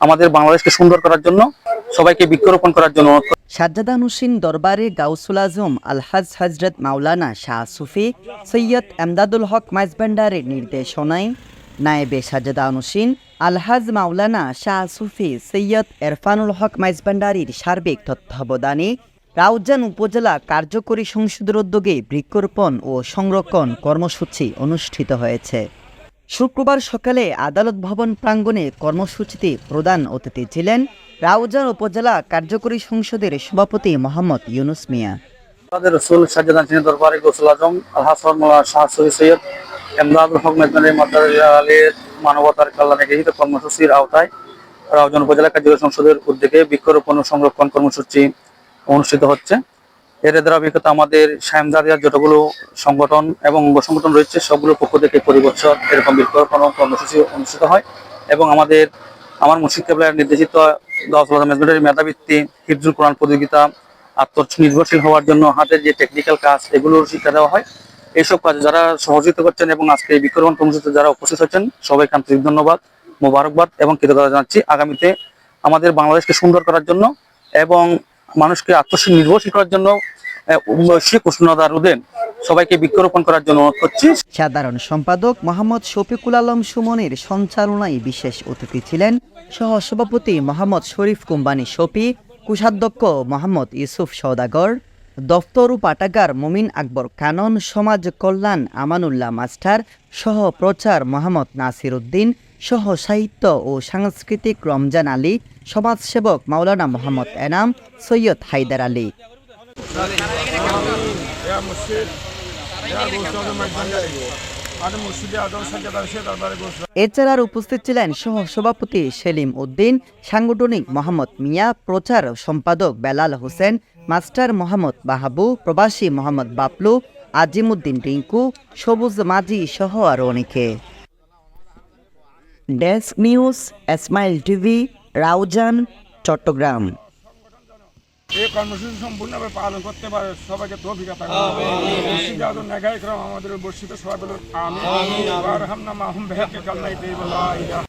আমাদের বাংলাদেশকে সুন্দর করার জন্য, সবাইকে বৃক্ষরোপণ করার জন্য সাজ্জাদান হুসেন দরবারে গাউসুল আজম, আলহাজ হজরত মাওলানা শাহ সুফি, সৈয়দ এমদাদুল হক মাইজভান্ডারের নির্দেশনায় নায়েবে সাজ্জাদান হুসেন, আলহাজ মাওলানা শাহ সুফি, সৈয়দ এরফানুল হক মাইজভান্ডারির সার্বিক তত্ত্বাবধানে রাউজান উপজেলা কার্যকরী সংসদের উদ্যোগে বৃক্ষরোপণ ও সংরক্ষণ কর্মসূচি অনুষ্ঠিত হয়েছে। শুক্রবার সকালে আদালত ভবন প্রাঙ্গণে কর্মসূচিতে প্রধান অতিথি ছিলেন রাউজান উপজেলা কার্যকরী সংসদের সভাপতি মোহাম্মদ ইউনুস মিয়া। আমাদের রসুল সাজ্জাদান সিনের দরবারে গোসল আজম আলহাস মোল্লা শাহ সহি সৈয়দ এমদাদুল হক মেদনারি মাতার আলীর মানবতার কল্যাণে গৃহীত কর্মসূচির আওতায় রাউজান উপজেলা কার্যকরী সংসদের উদ্যোগে বৃক্ষরোপণ সংরক্ষণ কর্মসূচি অনুষ্ঠিত হচ্ছে। এর ধারাবাহিকতা আমাদের সায়মদারিয়ার যতগুলো সংগঠন এবং অঙ্গ সংগঠন রয়েছে সবগুলো পক্ষ থেকে প্রতি বছর এরকম বৃক্ষরোপণ কর্মসূচি অনুষ্ঠিত হয় এবং আমাদের, আমার মুর্শিদ কেবলার নির্দেশিত দাওয়াতুল মেজমেন্টের মেধাবৃত্তি, হিফজুল কোরআন প্রতিযোগিতা, আত্মনির্ভরশীল হওয়ার জন্য হাতের যে টেকনিক্যাল কাজ, এগুলোর শিক্ষা দেওয়া হয়। এইসব কাজে যারা সহযোগিতা করছেন এবং আজকে এই বৃক্ষরোপণ কর্মসূচিতে যারা উপস্থিত হচ্ছেন, সবাইকে আন্তরিক ধন্যবাদ, মোবারকবাদ এবং কৃতজ্ঞতা জানাচ্ছি। আগামীতে আমাদের বাংলাদেশকে সুন্দর করার জন্য এবং মানুষকে আত্মনির্ভরশীল করার জন্য সবাইকে বৃক্ষরোপণ করার জন্য সাধারণ সম্পাদক মোহাম্মদ শফিকুল আলম সুমনের সঞ্চালনায় বিশেষ অতিথি ছিলেন সহ সভাপতি মোহাম্মদ শরীফ কুম্বানি শফি, কোষাধ্যক্ষ মোহাম্মদ ইউসুফ সওদাগর দফতর ও পাটাগার মমিন আকবর কানন সমাজ কল্যাণ আমানুল্লাহ মাস্টার সহ প্রচার মোহাম্মদ নাসির উদ্দিন সহ সাহিত্য ও সাংস্কৃতিক রমজান আলী সমাজসেবক মাওলানা মোহাম্মদ এনাম সৈয়দ হায়দার আলী يا مرشد يا غوث আজম ভান্ডারী এছাড়া উপস্থিত ছিলেন সহ সভাপতি সেলিম উদ্দিন, সাংগঠনিক মোহাম্মদ মিয়া, প্রচার সম্পাদক বেলাল হোসেন, মাস্টার মোহাম্মদ বাহাবু, প্রবাসী মোহাম্মদ বাপলু, আজিমুদ্দিন রিঙ্কু সবুজ মাঝি সহ আরও অনেকে। Desk news, Esmail TV, Raozan, Chattogram. এই কর্মসূচি সম্পূর্ণভাবে পালন করতে পারে সবাইকে তৌফিক আতা আজম নেগাই করম আমাদের বর্ষিত সবাই বলুন আমিন ওয়া আরহামনা মাহুম ইলাহা